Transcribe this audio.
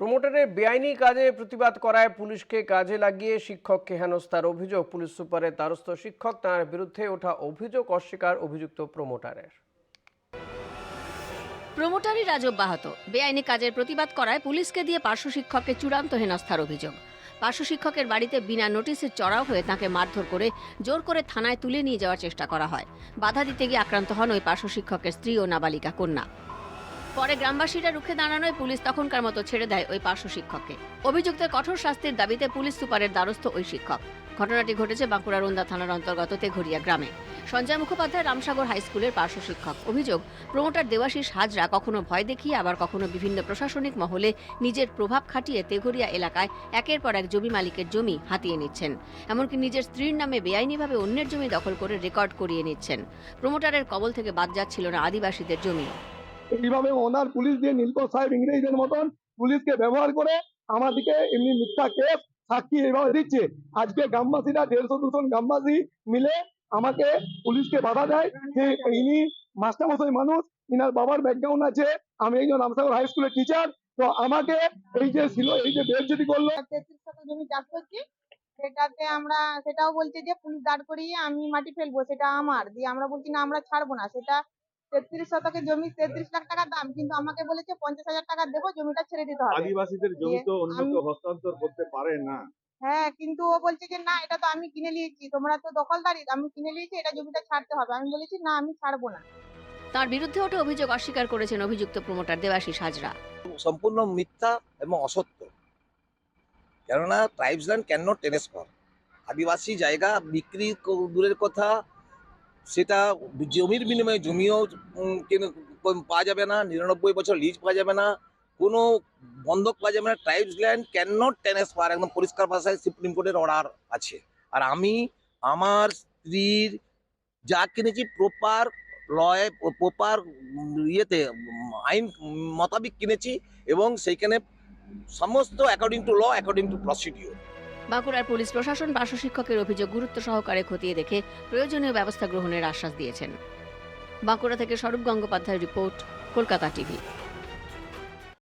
প্রমোটারের বেআইনি কাজে প্রতিবাদ করায় পুলিশকে কাজে লাগিয়ে শিক্ষককে হেনস্থার অভিযোগ। পুলিশ সুপারের দ্বারস্থ শিক্ষক তার বিরুদ্ধে ওঠা অভিযোগ অস্বীকার অভিযুক্ত প্রমোটারের। প্রমোটারি রাজ অব্যাহত বেআইনি কাজের প্রতিবাদ করায় পুলিশকে দিয়ে পার্শ্ব শিক্ষককে চূড়ান্ত হেনস্থার অভিযোগ। পার্শ্ব শিক্ষকের বাড়িতে বিনা নোটিশে চড়াও হয়ে তাকে মারধর করে জোর করে থানায় তুলে নিয়ে যাওয়ার চেষ্টা করা হয়। বাধা দিতে গিয়ে আক্রান্ত হন ওই পার্শ্ব শিক্ষকের স্ত্রী ও নাবালিকা কন্যা। পরে গ্রামবাসীরা রুখে দাঁড়ানোয় পুলিশ তখনকার মতো ছেড়ে দেয় ওই পার্শ্ব শিক্ষককে। অভিযুক্তের কঠোর শাস্তির দাবিতে পুলিশ সুপারের দ্বারস্থ ওই শিক্ষক। ঘটনাটি ঘটেছে বাঁকুড়ার রন্দা থানার অন্তর্গত তেঘরিয়া গ্রামে। সঞ্জয় মুখোপাধ্যায়, রামসাগর হাই স্কুলের পার্শ্ব শিক্ষক। অভিযোগ, প্রমোটার দেবাশিস হাজরা কখনো ভয় দেখিয়ে, আবার কখনো বিভিন্ন প্রশাসনিক মহলে নিজের প্রভাব খাটিয়ে তেঘরিয়া এলাকায় একের পর এক জমি মালিকের জমি হাতিয়ে নিচ্ছেন। এমনকি নিজের স্ত্রীর নামে বেআইনিভাবে অন্যের জমি দখল করে রেকর্ড করিয়ে নিচ্ছেন। প্রমোটারের কবল থেকে বাদ যাচ্ছিল না আদিবাসীদের জমি। এইভাবে ওনার পুলিশ দিয়ে নীলকর সাহেব ইংরেজদের মতন পুলিশকে ব্যবহার করে আমাদেরকে এমনি মিথ্যা কেস সাক্ষী এইভাবে দিচ্ছে। আজকে গ্রামবাসীরা দেড়শো দুশো গ্রামবাসী মিলে আমাকে পুলিশকে বাধা দেয়। যে ইনি মাস্টারমশাই মানুষ, ইনার বাবার ব্যাকগ্রাউন্ড আছে, আমি একজন রামসাগর হাই স্কুলের টিচার তো আমাকে এই যে ছিল, এই যে বেজ্জতি করল। জমি চাষ করছি, সেটাতে আমরা, সেটাও বলছে যে পুলিশ দাঁড় করিয়ে আমি মাটি ফেলব, সেটা আমার। দিয়ে আমরা বলছি, না, আমরা ছাড়বো না। সেটা তেত্রিশ শতকের জমি তেত্রিশ লাখ টাকা দাম কিন্তু আমাকে বলেছে পঞ্চাশ হাজার টাকা দেবো জমিটা ছেড়ে দিতে হবে। আদিবাসীদের জমি তো অন্য কেউ হস্তান্তর করতে পারে না। হ্যাঁ কিন্তু ও বলছে যে না এটা তো আমি কিনে নিয়েছি তোমরা তো দখলদারি আমি কিনে নিয়েছি এটা জমিটা ছাড়তে হবে। আমি বলেছি না আমি ছাড়বো না। তার বিরুদ্ধে ওঠা অভিযোগ অস্বীকার করেছেন অভিযুক্ত প্রমোটার দেবাশিস হাজরা। সম্পূর্ণ মিথ্যা এবং অসত্য। কেননা ট্রাইবস ল্যান্ড ক্যান নট আদিবাসী জায়গা বিক্রি দূরের কথা সেটা জমির বিনিময়ে জমিও কেন- পাওয়া যাবে না, নিরানব্বই বছর লিজ পাওয়া যাবে না, কোনো বন্ধক পাওয়া যাবে না tribes land can not transfer একদম পরিষ্কার ভাষায় সুপ্রিম কোর্টের অর্ডার আছে। আর আমি, আমার স্ত্রীর যা কিনেছি প্রপার লয়ে প্রপার ইয়েতে, আইন মোতাবিক কিনেছি এবং সেইখানে সমস্ত according to law according to procedure বাঁকুড়ার পুলিশ প্রশাসন পার্শ্ব শিক্ষকের অভিযোগ গুরুত্ব সহকারে খতিয়ে দেখে প্রয়োজনীয় ব্যবস্থা গ্রহণের আশ্বাস দিয়েছেন। বাঁকুড়া থেকে স্বরূপ গঙ্গোপাধ্যায়ের রিপোর্ট, কলকাতা টিভি।